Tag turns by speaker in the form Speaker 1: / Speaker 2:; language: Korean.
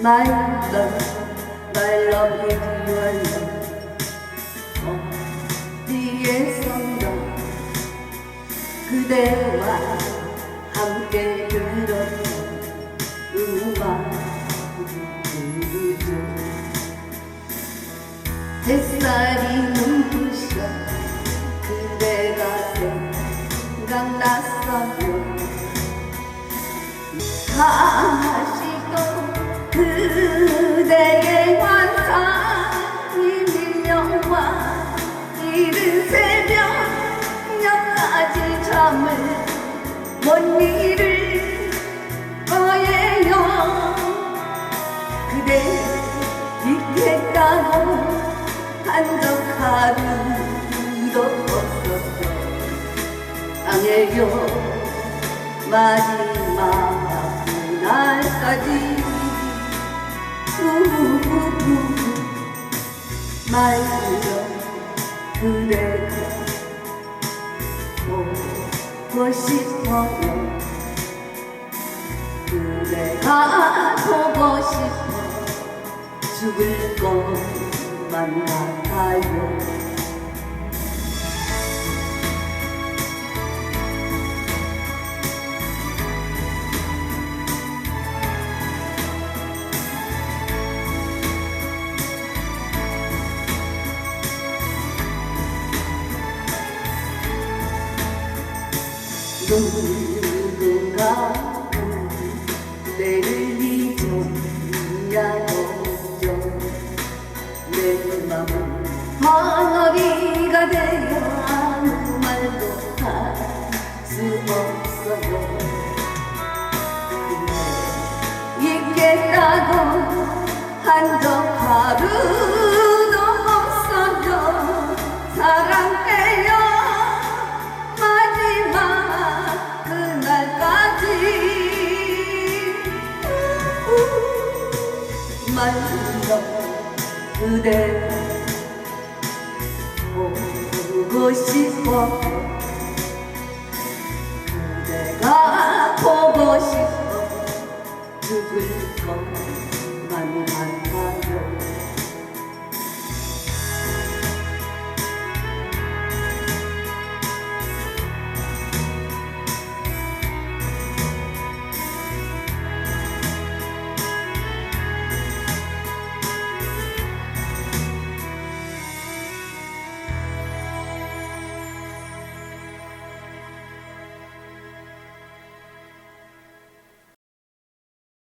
Speaker 1: My love, my love is your love. 어디에 선가 그대와 함께 들었던 부르죠 햇살이 눈부셔 그대가 생각났어요. 다시 이른 새벽 여까지 잠을 못 이룰 거예요. 그대 있겠다고 한적 하루도 없었어. 땅에요. 마지막 날까지. 우우우 말로 그대가 보고 싶어요 그대가 보고 싶어. 죽을 것만 같아요 do lugar. 만들어 그대 보고 싶어. 그대가 보고 싶어. 죽을 것만 같아요